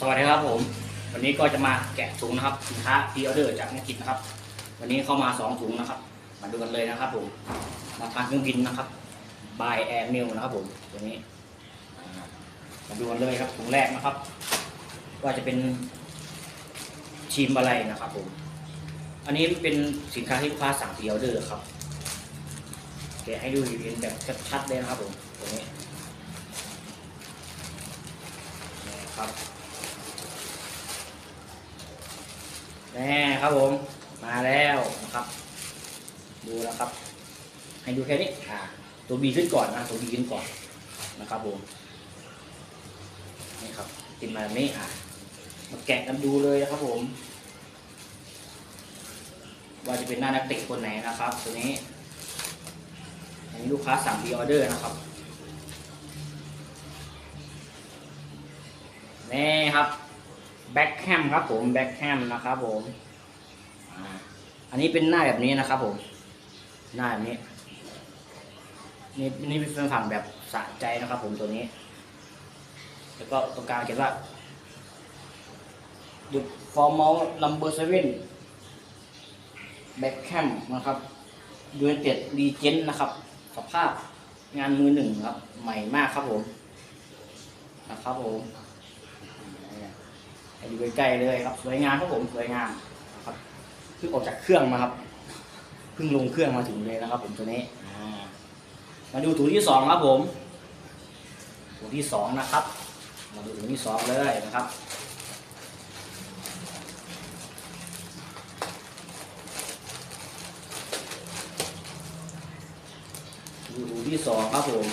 สวัสดีครับผม วันนี้ก็จะมาแกะถุงนะครับสินค้าพรีออเดอร์จากนักกิจนะครับ วันนี้เข้ามาสองถุงนะครับ มาดูกันเลยนะครับผม มาทานเครื่องบินนะครับบายแอร์มิลนะครับผมตัวนี้ มาดูกันเลยครับถุงแรกนะครับว่าจะเป็นชิมอะไรนะครับผม อันนี้เป็นสินค้าที่ลูกค้าสั่งพรีออเดอร์ครับแกะให้ดูเห็นแบบชัดๆเลยนะครับผมตัวนี้นี่ครับ แน่ครับผม มาแล้วนะครับ ดูนะครับ ให้ดูแค่นี้อ่าตัวบีขึ้นก่อนนะตัวบีขึ้นก่อนนะครับผมนี่ครับติดมาแบบนี้อ่ามาแกะกันดูเลยนะครับผม ว่าจะเป็นหน้านักเตะคนไหนนะครับ ตัวนี้อันนี้ลูกค้าสั่งพรีออเดอร์นะครับนี่ครับ แบ็คแฮมครับผมแบ็คแฮมนะครับผมอันนี้เป็นหน้าแบบนี้นะครับผมหน้าแบบนี้ นี่นี่เป็นฝั่งแบบสะใจนะครับผมตัวนี้ แล้วก็ตรงกลางเขียนว่า The formal number seven แบ็คแคมนะครับยูเนเต็ดรีเจนนะครับ สภาพงานมือหนึ่งครับ ใหม่มากครับผม นะครับผม ให้ดูใกล้ๆเลยครับ สวยงามครับผมสวยงามครับเพิ่งออกจากเครื่องมาครับเพิ่งลงเครื่องมาถึงเลยนะครับ ผมตัวนี้มาดูถุงที่สองครับผมถุงที่สองนะครับ มาดูถุงที่สองเลยนะครับดูถุงที่สองครับผม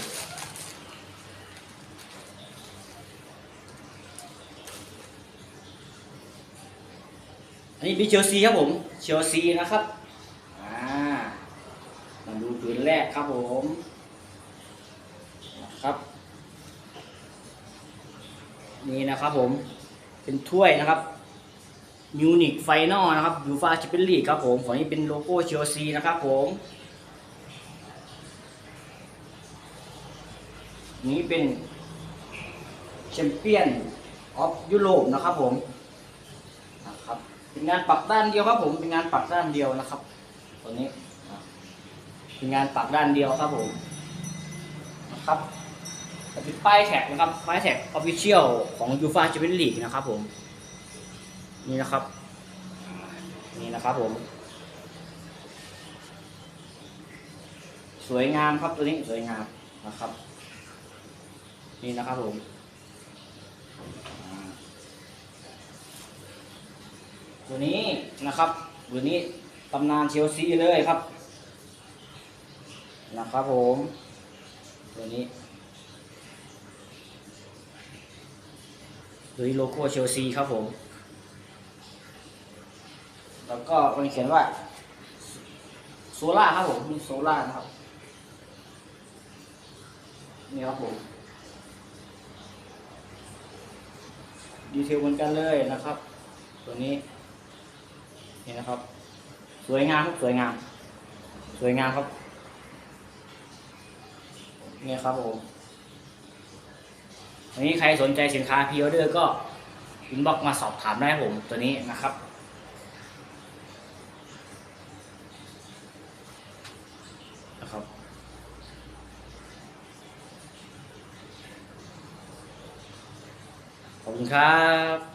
อันนี้เป็นเชลซีครับผมเชลซีนะครับอ่ามาดูผืนแรกครับผมนะครับนี่นะครับผมเป็นถ้วยนะครับมิวนิกไฟนอลนะครับยูฟาแชมเปี้ยนลีกครับผมฝั่งนี้เป็นโลโก้เชลซีนะครับผมนี้เป็นแชมเปี้ยนออฟยุโรปนะครับผม เป็นงานปักด้านเดียวครับผม เป็นงานปักด้านเดียวนะครับ ตัวนี้ เป็นงานปักด้านเดียวครับผม นะครับต่เป็นป้ายแท็กนะครับ ป้ายแท็กออฟฟิเชียลของยูฟาแชมเปี้ยนลีกนะครับผม นี่นะครับ นี่นะครับผม สวยงามครับตัวนี้สวยงามนะครับ นี่นะครับผมอ่า ตัวนี้นะครับตัวนี้ตำนานเชลซีเลยครับ นะครับผม ตัวนี้ตัวนี้โลโก้เชลซีครับผม แล้วก็มันเขียนว่าโซล่าครับผมมีโซล่านะครับนี่ครับผมดีเทลเหมือนกันเลยนะครับ ตัวนี้ นี่นะครับ สวยงามครับสวยงาม สวยงามครับนี่ครับผมวันนี้ใครสนใจสินค้าพรีออเดอร์ก็อินบ็อกมาสอบถามได้ครับผมตัวนี้นะครับนะครับ ขอบคุณครับ